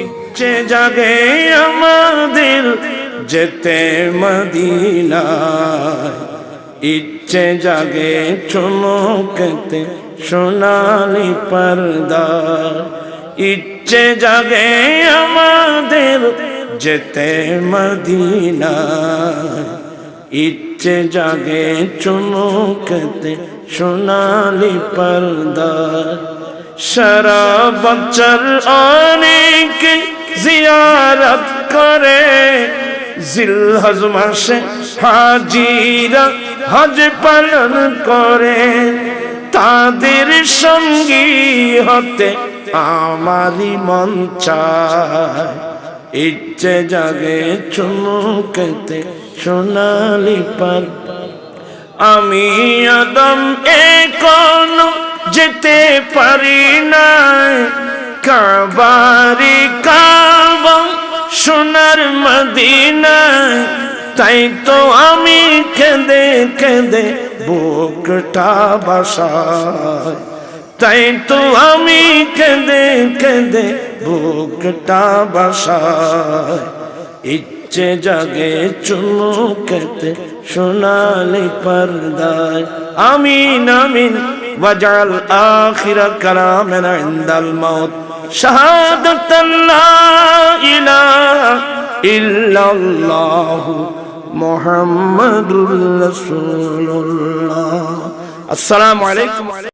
ইচ্ছে জাগে আমাদের যেতে মদিনায়। ইচ্ছে জাগে চমকেতে সোনালি পর্দা ইচ্ছে জাগে আমাদের যেতে মদিনায়। ইচ্ছে জাগে চুমুকতে সোনালি পর্দা। সারা বছর অনেক জিয়ারত করে। জিলহজ মাসে হাজিরা হজ পালন করে। তাদের সঙ্গী হতে আমারই মন চায়। ইচ্ছে জাগে চুমুকেতে সোনালি পার আমি আদম এখন যেতে পারি না কাবারি কাবা সোনার মদিনায়। তাই তো আমি কেঁদে কেঁদে বুকটা বাসায়। তাই তো আমি কেঁদে কেঁদে বুকটা বাসায়। ইচ্ছে জাগে চুমুকেতে সোনালি পর্দায়। আমিন আমিন। ওয়াজাল আখিরা কালামেনা ইনদাল মাউত। শাহাদাত ইলাহা ইল্লাল্লাহু মুহাম্মাদুর রাসূলুল্লাহ। আসসালামু আলাইকুম।